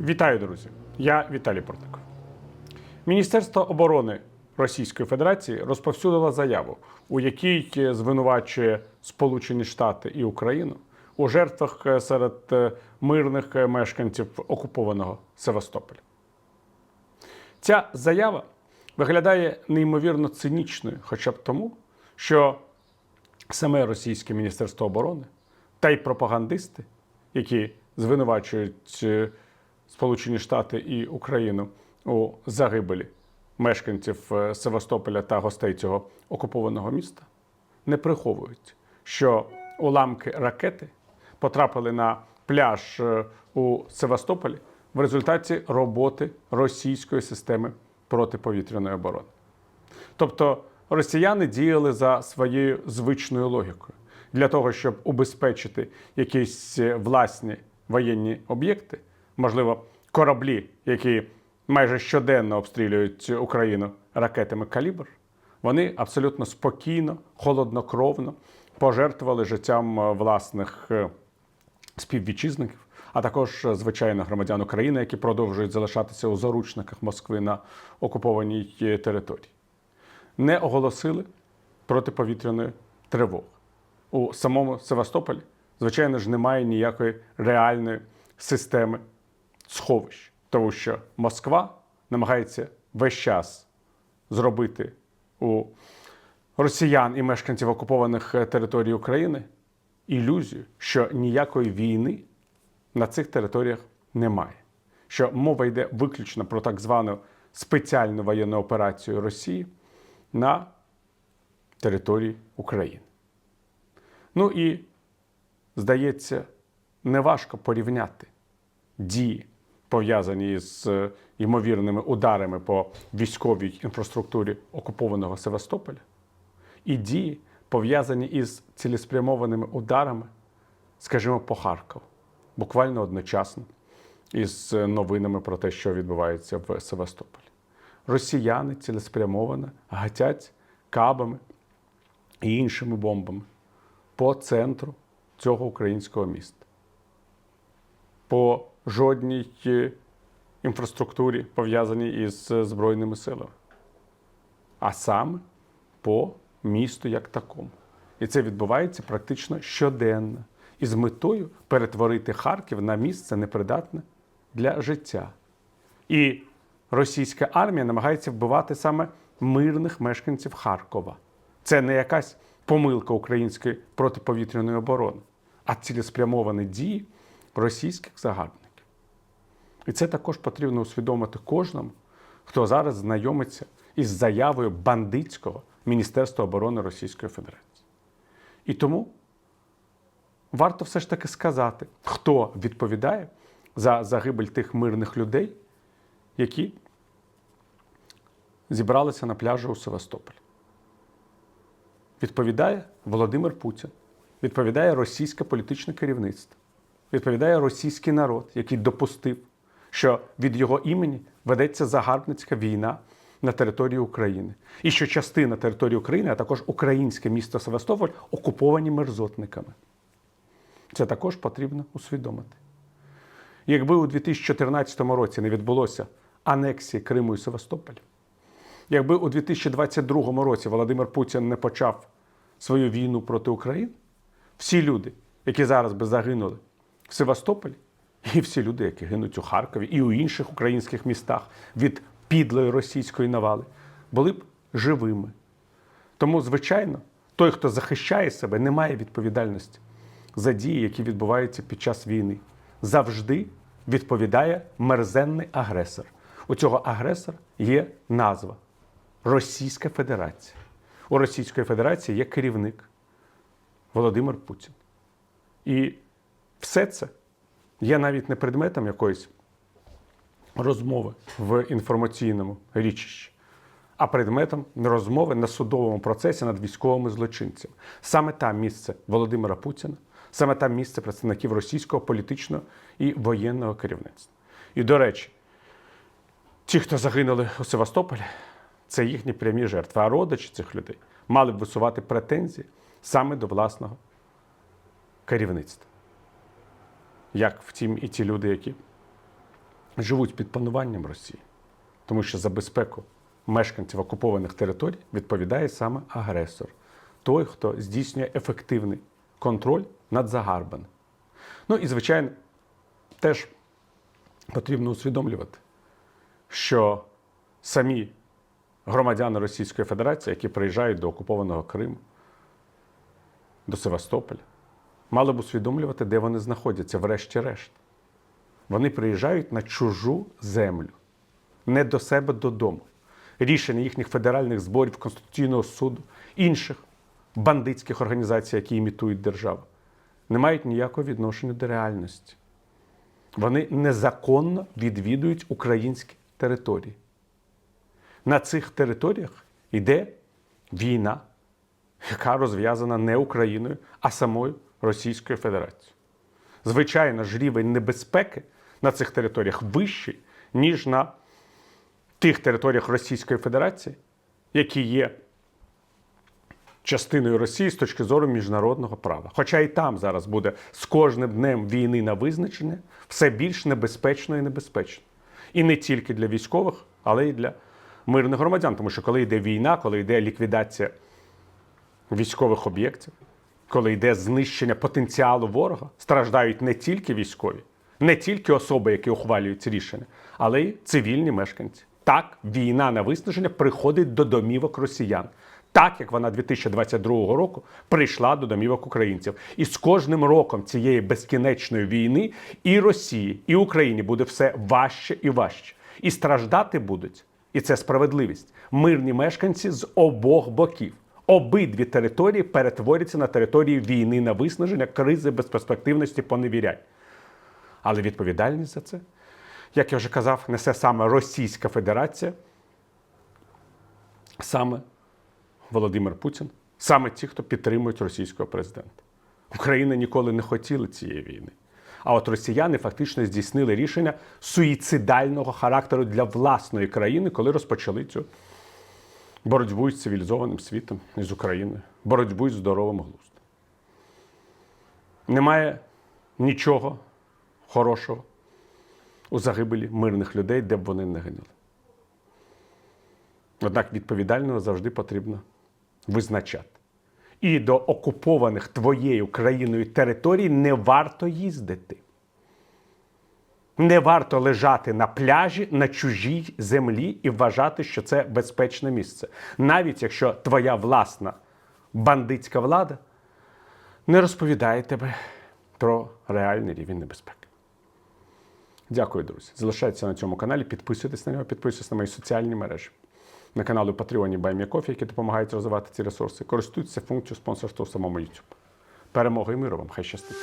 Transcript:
Вітаю, друзі! Я Віталій Портников. Міністерство оборони Російської Федерації розповсюдило заяву, у якій звинувачує Сполучені Штати і Україну у жертвах е, серед е, мирних е, мешканців окупованого Севастополя. Ця заява виглядає неймовірно цинічною, хоча б тому, що саме російське міністерство оборони та й пропагандисти, які звинувачують е, Сполучені Штати і Україну у загибелі мешканців е, Севастополя та гостей цього окупованого міста, не приховують, що уламки ракети потрапили на пляж е, у Севастополі в результаті роботи російської системи протиповітряної оборони. Тобто росіяни діяли за своєю звичною логікою для того, щоб убезпечити якісь е, власні воєнні об'єкти, можливо, кораблі, які майже щоденно обстрілюють Україну ракетами калібр, вони абсолютно спокійно, холоднокровно пожертвували життям е, власних е, співвітчизників, а також, е, звичайно, громадян України, які продовжують залишатися у заручниках Москви на окупованій території. Не оголосили протиповітряної тривоги. У самому Севастополі, звичайно ж, немає ніякої реальної системи сховищ, тому що Москва намагається весь час зробити у росіян і мешканців окупованих е, територій України ілюзію, що ніякої війни на цих територіях немає. Що мова йде виключно про так звану спеціальну воєнну операцію Росії на території України. Ну і, здається, неважко порівняти дії, пов'язані з е, ймовірними ударами по військовій інфраструктурі окупованого Севастополя, і дії, пов'язані із цілеспрямованими ударами, скажімо, по Харкову, буквально одночасно із е, новинами про те, що відбувається в Севастополі. Росіяни цілеспрямовано гатять кабами і іншими бомбами по центру цього українського міста. По жодній е, інфраструктурі, пов'язаній із е, Збройними силами, а саме по місту як такому. І це відбувається практично щоденно із метою перетворити Харків на місце непридатне для життя. І російська армія намагається вбивати саме мирних мешканців Харкова. Це не якась помилка української протиповітряної оборони, а цілеспрямовані дії російських загарбників. І це також потрібно усвідомити кожному, хто зараз знайомиться із заявою бандитського Міністерства оборони Російської Федерації. І тому варто все ж таки сказати, хто відповідає за загибель тих мирних людей, які зібралися на пляжі у Севастополі. Відповідає Володимир Путін, відповідає російське політичне керівництво, відповідає російський народ, який допустив, що від його імені ведеться загарбницька війна на території України, і що частина території України, а також українське місто Севастополь, окуповані мерзотниками. Це також потрібно усвідомити. Якби у 2014 році не відбулося анексії Криму і Севастополя, якби у 2022 році Володимир Путін не почав свою війну проти України, всі люди, які зараз би загинули в Севастополі, і всі люди, які гинуть у Харкові і у інших українських містах від підлої російської навали, були б живими. Тому, звичайно, той, хто захищає себе, не має відповідальності за дії, які відбуваються під час війни. Завжди відповідає мерзенний агресор. У цього агресора є назва Російська Федерація. У Російської Федерації є керівник Володимир Путін. І все це є навіть не предметом якоїсь розмови в інформаційному річищі, а предметом розмови на судовому процесі над військовими злочинцями. Саме там місце Володимира Путіна, саме там місце представників російського політичного і воєнного керівництва. І, до речі, ті, хто загинули у Севастополі, це їхні прямі жертви. А родичі цих людей мали б висувати претензії саме до власного керівництва. Як втім, і ті люди, які живуть під пануванням Росії, тому що за безпеку мешканців окупованих територій відповідає саме агресор, той, хто здійснює ефективний контроль над загарбаним. Ну і, звичайно, теж потрібно усвідомлювати, що самі громадяни Російської Федерації, які приїжджають до окупованого Криму, до Севастополя, мали б усвідомлювати, де вони знаходяться, врешті-решт. Вони приїжджають на чужу землю, не до себе додому. Рішення їхніх федеральних зборів, Конституційного суду, інших бандитських організацій, які імітують державу, не мають ніякого відношення до реальності. Вони незаконно відвідують українські території. На цих територіях йде війна, яка розв'язана не Україною, а самою Російською Федерацією. Звичайно ж, рівень небезпеки на цих територіях вищий, ніж на тих територіях Російської Федерації, які є частиною Росії з точки зору міжнародного права. Хоча і там зараз буде з кожним днем війни на визначення все більш небезпечно і небезпечно. І не тільки для військових, але й для мирних громадян. Тому що коли йде війна, коли йде ліквідація військових об'єктів, коли йде знищення потенціалу ворога, страждають не тільки військові, не тільки особи, які ухвалюють ці рішення, але й цивільні мешканці. Так, війна на виснаження приходить до домівок росіян. Так як вона 2022 року прийшла до домівок українців. І з кожним роком цієї безкінечної війни і Росії, і Україні буде все важче і важче. І страждати будуть, і це справедливість, мирні мешканці з обох боків. Обидві території перетворяться на території війни на виснаження, кризи, безперспективності, поневірянь. Але відповідальність за це, як я вже казав, несе саме Російська Федерація, саме Володимир Путін, саме ті, хто підтримують російського президента. Україна ніколи не хотіла цієї війни. А от росіяни фактично здійснили рішення суїцидального характеру для власної країни, коли розпочали цю боротьбу з цивілізованим світом і з Україною, боротьбу з здоровим глуздом. Немає нічого хорошого у загибелі мирних людей, де б вони не гинули. Однак відповідально завжди потрібно визначати. І до окупованих твоєю країною територій не варто їздити. Не варто лежати на пляжі на чужій землі і вважати, що це безпечне місце. Навіть якщо твоя власна бандитська влада не розповідає тебе про реальний рівень небезпеки. Дякую, друзі. Залишайтеся на цьому каналі, підписуйтесь на нього, підписуйтесь на мої соціальні мережі. На каналі Patreon BuyMeCoffee, які допомагають розвивати ці ресурси. Користуйтеся функцією спонсорства в самому YouTube. Перемоги і миру вам! Хай щастить!